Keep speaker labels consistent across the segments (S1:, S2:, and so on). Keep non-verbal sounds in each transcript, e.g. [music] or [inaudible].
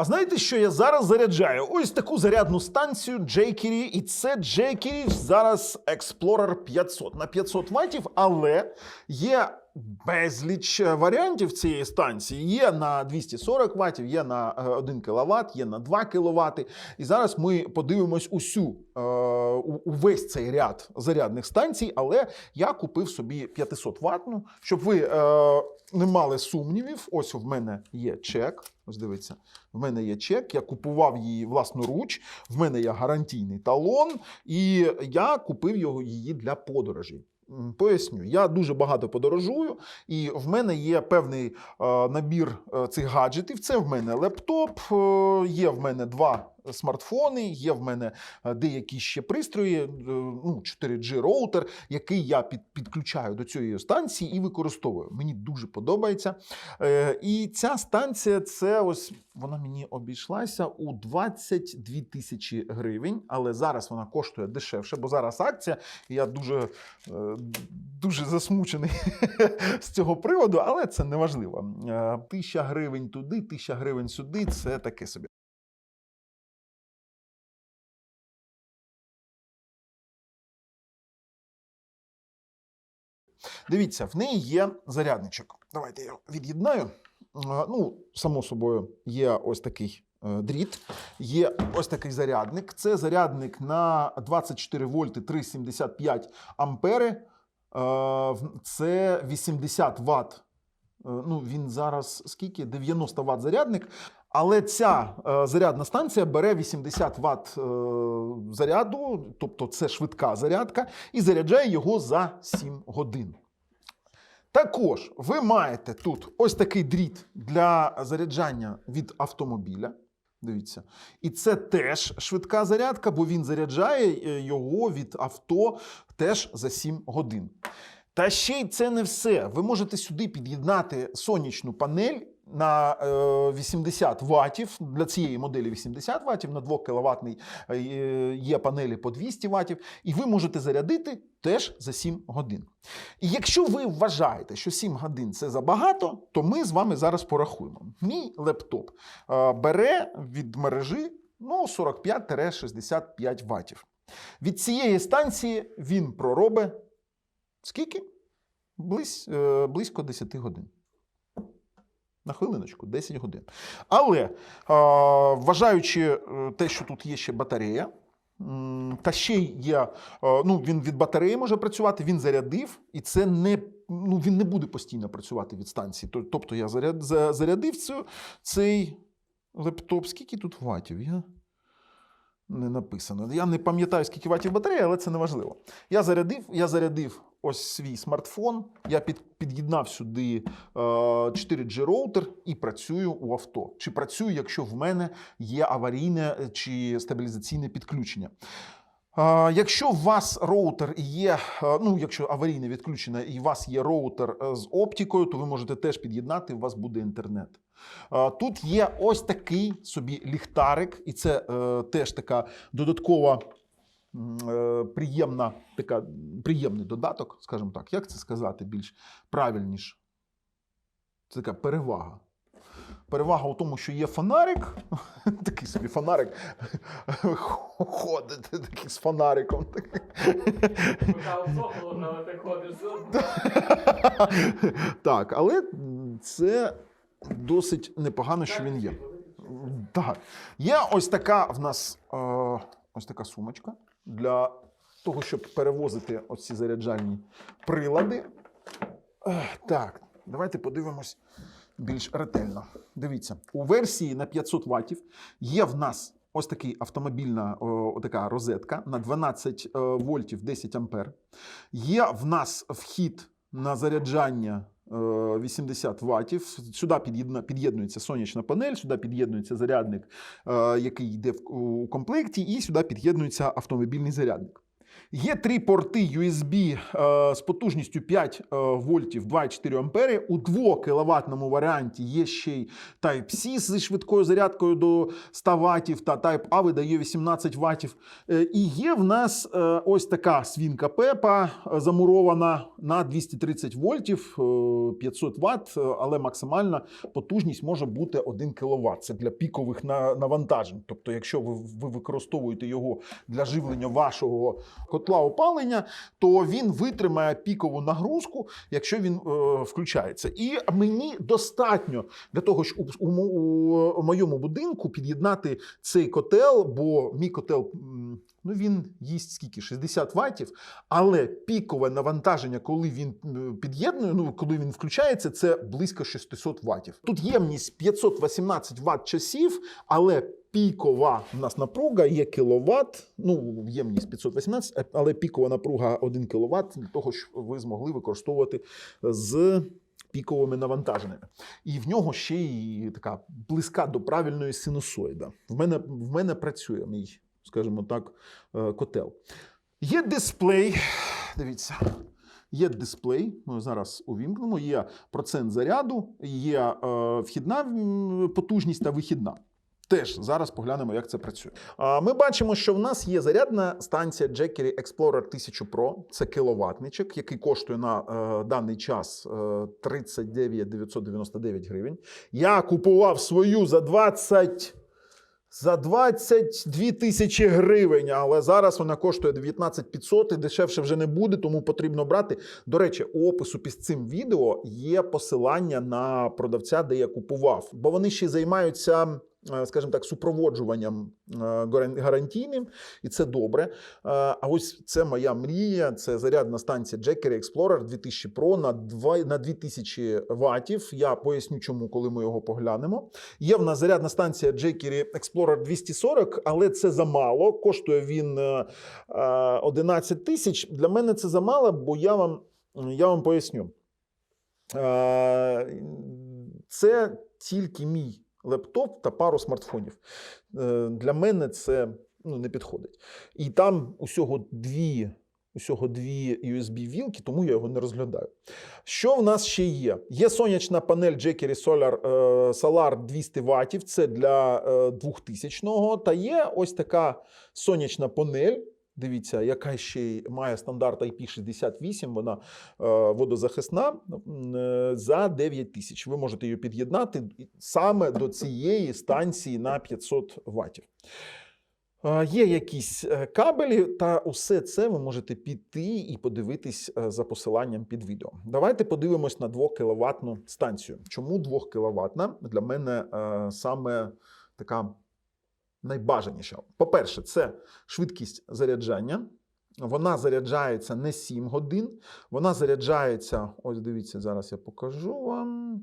S1: А знаєте, що я зараз заряджаю? Ось таку зарядну станцію Jquery, і це Jquery зараз Explorer 500 на 500 ватів, але є безліч е, варіантів цієї станції. Є на 240 ватів, є на е, 1 кВт, є на 2 кВт. І зараз ми подивимось усю е, увесь цей ряд зарядних станцій, але я купив собі 500 ватну, щоб ви е, не мали сумнівів. Ось в мене є чек. Ось дивіться, в мене є чек. Я купував її власноруч. В мене є гарантійний талон, і я купив його її для подорожі. Поясню, я дуже багато подорожую, і в мене є певний е, набір е, цих гаджетів. Це в мене лептоп, е, є в мене два смартфони, є в мене е, деякі ще пристрої, е, ну, 4G роутер, який я під, підключаю до цієї станції і використовую. Мені дуже подобається. Е, і ця станція, це ось вона мені обійшлася у 22 тисячі гривень, але зараз вона коштує дешевше, бо зараз акція, я дуже, дуже засмучений [laughs] з цього приводу, але це не важливо. Тисяча гривень туди, тисяча гривень сюди це таке собі. Дивіться, в неї є зарядничок. Давайте я від'єднаю. Е, Ну, само собою, є ось такий е, дріт, є ось такий зарядник. Це зарядник на 24 вольти 3,75 ампери. Е, Це 80 Вт. Ну, він зараз скільки? 90 Вт зарядник. Але ця зарядна станція бере 80 Вт заряду, тобто це швидка зарядка, і заряджає його за 7 годин. Також ви маєте тут ось такий дріт для заряджання від автомобіля. Дивіться. І це теж швидка зарядка, бо він заряджає е, його від авто теж за 7 годин. Та ще й це не все. Ви можете сюди під'єднати сонячну панель на е, 80 ватів. Для цієї моделі 80 ватів, на 2 кВт є панелі по 200 ватів, і ви можете зарядити теж за 7 годин. І якщо ви вважаєте, що 7 годин це забагато, то ми з вами зараз порахуємо. Мій лептоп е, бере від мережі ну, 45-65 ватів. Від цієї станції він проробить скільки? Близь, е, близько 10 годин. На хвилиночку, 10 годин. Але е, вважаючи е, те, що тут є ще батарея, та ще є, е, ну, він від батареї може працювати, він зарядив, і це не, ну, він не буде постійно працювати від станції. Тобто я заряд, зарядив цей лептоп. Скільки тут ватів? Я не написано. Я не пам'ятаю, скільки ватів батарея, але це не важливо. Я зарядив, я зарядив ось свій смартфон, я під, під'єднав сюди е, 4G роутер і працюю у авто. Чи працюю, якщо в мене є аварійне е, чи стабілізаційне підключення. Е, Якщо у вас роутер є, е, ну якщо аварійне відключення і у вас є роутер е, з оптикою, то ви можете теж під'єднати, у вас буде інтернет. Тут є ось такий собі ліхтарик, і це е, теж така додаткова е, приємна, така, приємний додаток, скажімо так. Як це сказати більш правильніше? Це така перевага. Перевага у тому, що є фонарик, [laughs] такий собі фонарик, ходить такий з фонариком. [laughs] Так, але це досить непогано, що він є. Так. Є ось така в нас е, ось така сумочка для того, щоб перевозити оці заряджальні прилади. Е, Так, давайте подивимось більш ретельно. Дивіться, у версії на 500 ватів є в нас ось такий автомобільна о, така розетка на 12 е, вольтів 10 ампер. Є в нас вхід на заряджання 80 ватів. Сюди під'єднується сонячна панель, сюди під'єднується зарядник, е, який йде в- комплекті, і сюди під'єднується автомобільний зарядник. Є три порти USB е, з потужністю 5 е, вольтів 2,4 ампери. У 2 кВт варіанті є ще й Type-C зі швидкою зарядкою до 100 Вт, та Type-A видає 18 Вт. Е, і є в нас е, ось така свінка Пепа е, замурована на 230 вольтів, е, 500 Вт, е, але максимальна потужність може бути 1 кВт. Це для пікових на- навантажень. Тобто, якщо ви, ви використовуєте його для живлення вашого котла опалення, то він витримає пікову нагрузку, якщо він е, включається. І мені достатньо для того, щоб у, у, у моєму будинку під'єднати цей котел, бо мій котел. Ну, він їсть скільки? 60 ваттів, але пікове навантаження, коли він під'єднує, ну коли він включається, це близько 600 ваттів. Тут ємність 518 ватт часів, але пікова в нас напруга є кіловат. Ну, ємність 518, але пікова напруга 1 кВт для того, щоб ви змогли використовувати з піковими навантаженнями. І в нього ще й така близька до правильної синусоїда. В мене, в мене працює мій, скажімо так, е, котел. Є дисплей. Дивіться. Є дисплей, ми зараз увімкнемо, є процент заряду, є е, вхідна потужність та вихідна. Теж зараз поглянемо, як це працює. Ми бачимо, що в нас є зарядна станція Jackery Explorer 1000 Pro. Це кіловатничок, який коштує на е, даний час е, 39 999 гривень. Я купував свою за 20. За 22 тисячі гривень, але зараз вона коштує 19 500 і дешевше вже не буде, тому потрібно брати. До речі, у опису під цим відео є посилання на продавця, де я купував, бо вони ще займаються, скажімо так, супроводжуванням е, гарантійним, і це добре. Е, А ось це моя мрія. Це зарядна станція Jackery Explorer 2000 Pro на 2, на 2000 ватів. Я поясню, чому, коли ми його поглянемо. Є в нас зарядна станція Jackery Explorer 240, але це замало. Коштує він е, е, 11 тисяч. Для мене це замало, бо я вам, я вам поясню. Е, Це тільки мій лептоп та пару смартфонів. Е, Для мене це ну, не підходить. І там усього дві. Усього дві USB-вілки, тому я його не розглядаю. Що в нас ще є? Є сонячна панель Jackery Solar, е, Solar 200 Вт, це для е, 2000-го. Та є ось така сонячна панель. Дивіться, яка ще має стандарт IP68, вона е, водозахисна е, за 9 тисяч. Ви можете її під'єднати саме до цієї станції на 500 ватів. Е, Є якісь кабелі, та усе це ви можете піти і подивитись за посиланням під відео. Давайте подивимось на 2 кВт станцію. Чому 2 кВт? Для мене саме така найбажаніша. По-перше, це швидкість заряджання. Вона заряджається не 7 годин, вона заряджається, ось дивіться, зараз я покажу вам.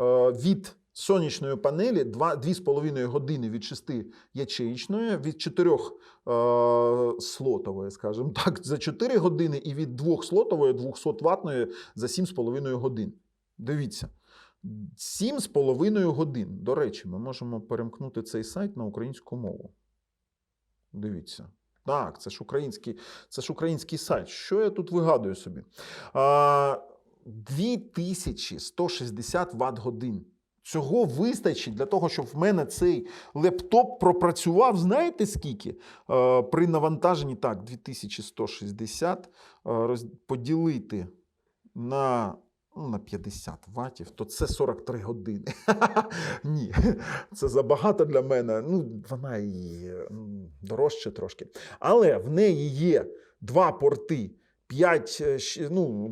S1: Е, Від сонячної панелі 2,5 години від 6 ячеїчної, від 4 е, слотової, скажімо так, за 4 години, і від 2 слотової 200 ватної за 7,5 годин. Дивіться. 7,5 годин. До речі, ми можемо перемкнути цей сайт на українську мову. Дивіться. Так, це ж український, це ж український сайт. Що я тут вигадую собі? А, 2160 Вт годин. Цього вистачить для того, щоб в мене цей лептоп пропрацював. Знаєте скільки? Е, при навантаженні так, 2160 е, роз- поділити на, на 50 ватів, то це 43 години. [laughs] Ні, це забагато для мене. Ну, вона і дорожче трошки. Але в неї є два порти. 5, ну,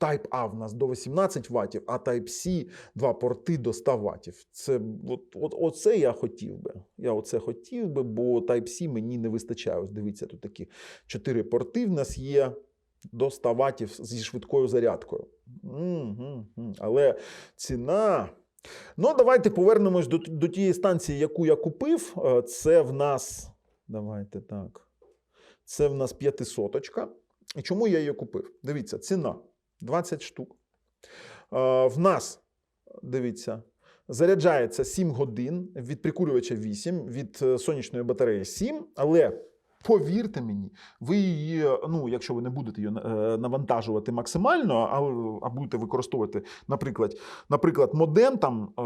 S1: Type A в нас до 18 ватів, а Type C два порти до 100 ватів. Це от, от, оце я хотів би. Я оце хотів би, бо Type C мені не вистачає. Ось дивіться, тут такі чотири порти в нас є до 100 ватів зі швидкою зарядкою. Але ціна. Ну, давайте повернемось до, до тієї станції, яку я купив. Е, Це в нас. Давайте так. Це в нас п'ятисоточка. І чому я її купив? Дивіться, ціна 20 штук. Е, В нас, дивіться, заряджається 7 годин, від прикурювача 8, від е, сонячної батареї 7, але Повірте мені, ви її, ну, якщо ви не будете її е, навантажувати максимально, а, а будете використовувати, наприклад, наприклад, модем, там е,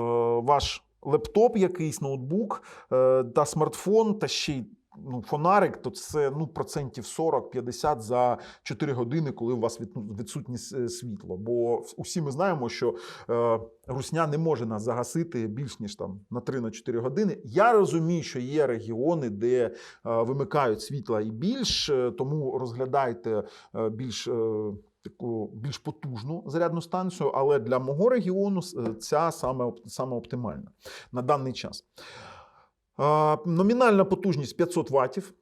S1: ваш лептоп, якийсь ноутбук е, та смартфон, та ще й ну, фонарик, то це ну, процентів 40-50 за 4 години, коли у вас ну, відсутнє світло. Бо усі ми знаємо, що е, русня не може нас загасити більш ніж там на 3-4 години. Я розумію, що є регіони, де е, вимикають світла і більш, е, тому розглядайте е, більш. е, Таку більш потужну зарядну станцію, але для мого регіону е, ця саме, саме оптимальна на даний час. Номінальна потужність 500 Вт.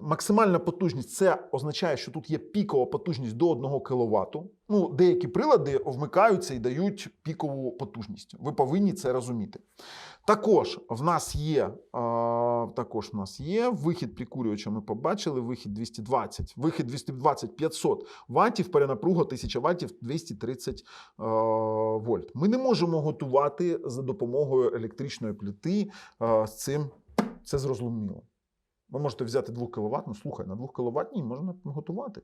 S1: Максимальна потужність це означає, що тут є пікова потужність до 1 кВт. Ну, деякі прилади вмикаються і дають пікову потужність. Ви повинні це розуміти. Також в нас є, також в нас є вихід прикурювача. Ми побачили вихід 220, вихід 220 500 ватів, перенапруга 1000 ватів 230 е, вольт. Ми не можемо готувати за допомогою електричної плити з цим. Це зрозуміло. Ви можете взяти 2 кВт, ну слухай, на 2 кВт можна готувати.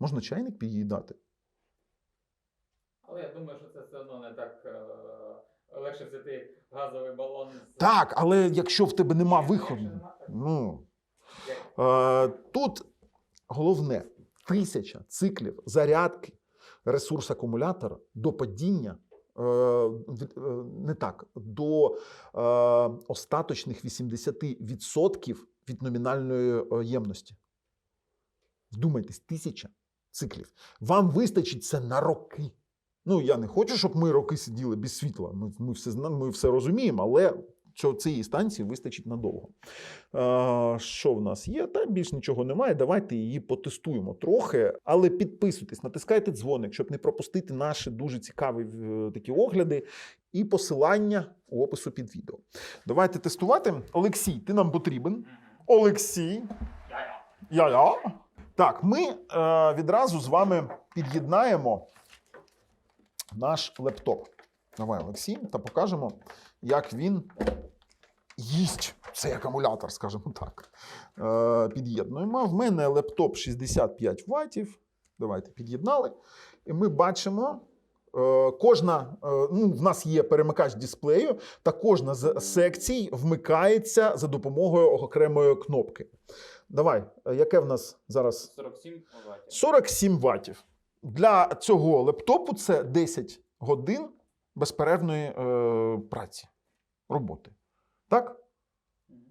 S1: Можна чайник під'їдати.
S2: Але я думаю, що це все одно не так е, легше взяти газовий балон. з-
S1: Так, але якщо в тебе нема виходу,
S2: нема,
S1: ну. Е, тут головне тисяча циклів зарядки ресурс акумулятора до падіння. Е, е, Не так, до е, остаточних 80% від номінальної ємності. Вдумайтесь, тисяча циклів. Вам вистачить це на роки. Ну, я не хочу, щоб ми роки сиділи без світла. Ми, ми, все, ми все розуміємо, але цього, цієї станції вистачить надовго. Е, що в нас є? Та більш нічого немає. Давайте її потестуємо трохи. Але підписуйтесь, натискайте дзвоник, щоб не пропустити наші дуже цікаві е, такі огляди і посилання у опису під відео. Давайте тестувати. Олексій, ти нам потрібен. Олексій.
S2: Я-я.
S1: Я-я. Так, ми е, відразу з вами під'єднаємо наш лептоп. Давай, Олексій, та покажемо, як він їсть цей акумулятор, скажімо так. Е, під'єднуємо. В мене лептоп 65 ватів. Давайте під'єднали. І ми бачимо. е, Кожна, е, ну, в нас є перемикач дисплею, та кожна з секцій вмикається за допомогою окремої кнопки. Давай, е, яке в нас зараз
S2: 47 ватів.
S1: 47 ватів. Для цього лептопу це 10 годин безперервної е, праці, роботи. Так?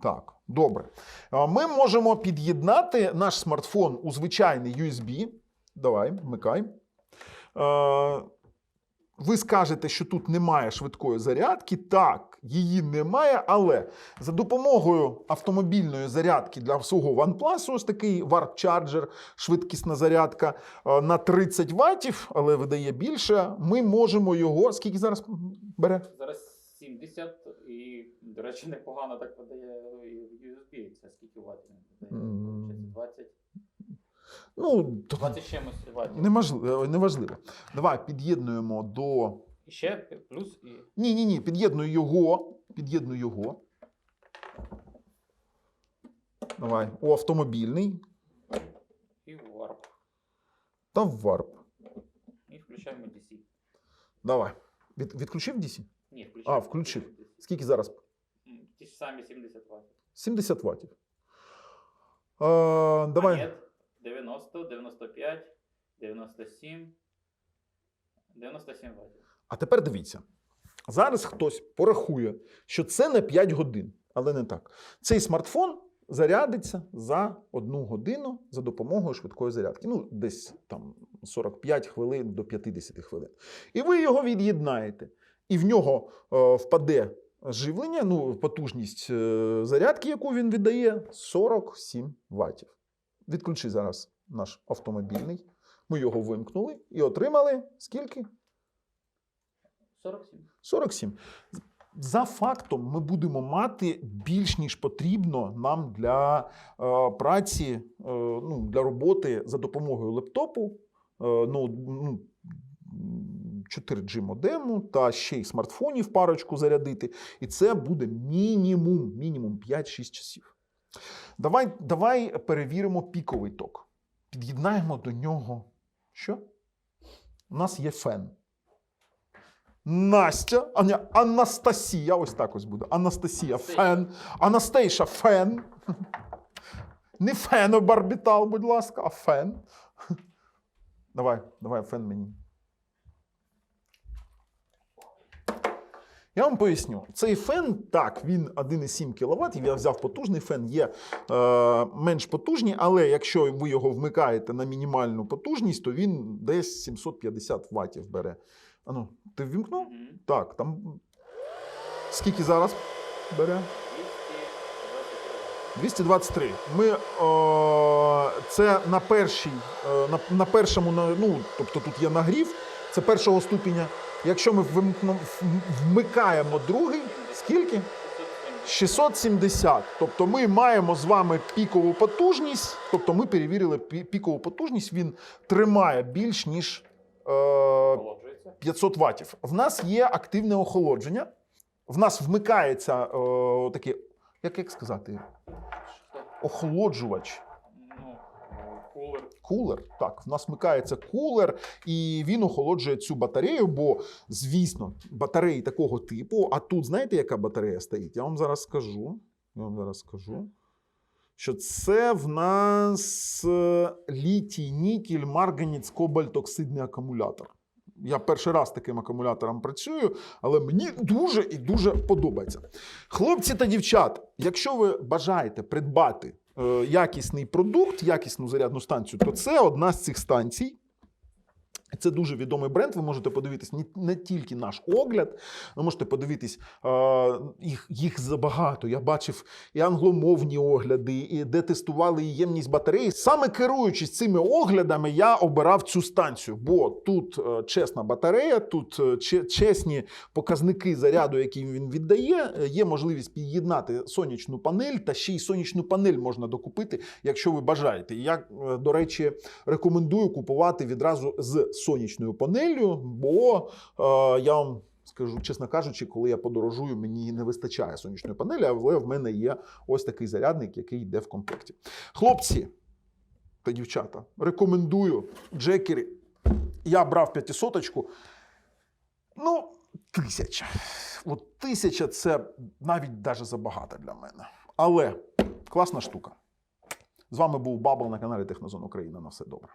S1: Так, добре. Ми можемо під'єднати наш смартфон у звичайний USB. Давай, вмикай. Е, Ви скажете, що тут немає швидкої зарядки. Так, її немає, але за допомогою автомобільної зарядки для свого OnePlus, ось такий Warp Charger, швидкісна зарядка е, на 30 ватів, але видає більше. Ми можемо його. Скільки зараз бере?
S2: Зараз 70 і, до речі, непогано так подає і в USB. Це скільки подає? 20,
S1: Ну, то
S2: 20 з чимось ватів.
S1: Неможливо, неважливо. Давай під'єднуємо до.
S2: І ще плюс і
S1: Ні, ні, ні, під'єдную його. Під'єдную його. Давай. У автомобільний
S2: і варп.
S1: та в варп.
S2: І включаємо DC.
S1: Давай. Від, відключив DC?
S2: Ні, включаємо.
S1: А, включив.
S2: DC.
S1: Скільки зараз?
S2: Ті ж самі 70 ватів.
S1: 70 ватів. Е, давай.
S2: А, 90, 95, 97, 97 ватів.
S1: А тепер дивіться. Зараз хтось порахує, що це на 5 годин, але не так. Цей смартфон зарядиться за одну годину за допомогою швидкої зарядки. Ну, десь там 45 хвилин до 50 хвилин. І ви його від'єднаєте. І в нього е, впаде живлення, ну, потужність е, зарядки, яку він віддає, 47 ватів. Відключи зараз наш автомобільний. Ми його вимкнули і отримали скільки?
S2: 47.
S1: 47. За фактом, ми будемо мати більш ніж потрібно нам для е, праці, е, ну, для роботи за допомогою лептопу, е, ну, ну, 4G модему та ще й смартфонів парочку зарядити. І це буде мінімум, мінімум 5-6 часів. Давай, давай перевіримо піковий ток. Під'єднаємо до нього. Що? У нас є фен. Настя, а не, Анастасія, ось так ось буде. Анастасія, фен. Анастейша, фен. Не фенобарбітал, будь ласка, а фен. Давай, давай, фен мені. Я вам поясню. Цей фен, так, він 1,7 кВт. Я взяв потужний фен, є е, менш потужні, але якщо ви його вмикаєте на мінімальну потужність, то він десь 750 ваттів бере. Ану, ти ввімкнув? Так, там. Скільки зараз бере?
S2: 223.
S1: 223. Ми о, це на першій, е, на, на першому, на- ну, тобто тут є нагрів, це першого ступеня. Якщо ми вимкну- вмикаємо другий, скільки? 670. Тобто ми маємо з вами пікову потужність. Тобто ми перевірили пікову потужність, він тримає більш ніж е, 500 ваттів. В нас є активне охолодження. В нас вмикається е, таке, як, як сказати, охолоджувач.
S2: Кулер.
S1: Так, в нас вмикається кулер, і він охолоджує цю батарею. Бо, звісно, батареї такого типу. А тут знаєте, яка батарея стоїть? Я вам зараз скажу. Я вам зараз скажу. Що це в нас е, літій, нікель, марганіц, кобальт, оксидний акумулятор. Я перший раз таким акумулятором працюю, але мені дуже і дуже подобається. Хлопці та дівчата, якщо ви бажаєте придбати якісний продукт, якісну зарядну станцію, то це одна з цих станцій. Це дуже відомий бренд. Ви можете подивитись не, тільки наш огляд, ви можете подивитись їх, їх забагато. Я бачив і англомовні огляди, і де тестували і ємність батареї. Саме керуючись цими оглядами, я обирав цю станцію, бо тут е, чесна батарея, тут е, чесні показники заряду, які він віддає. Е, Є можливість під'єднати сонячну панель, та ще й сонячну панель можна докупити, якщо ви бажаєте. Я, до речі, рекомендую купувати відразу з сонячною панеллю, бо е, я вам. Скажу, чесно кажучи, коли я подорожую, мені не вистачає сонячної панелі, але в мене є ось такий зарядник, який йде в комплекті. Хлопці та дівчата, рекомендую джекері. Я брав п'ятисоточку. Ну, тисяча. От тисяча це навіть даже забагато для мене. Але класна штука. З вами був Бабл на каналі Технозон Україна. На все добре.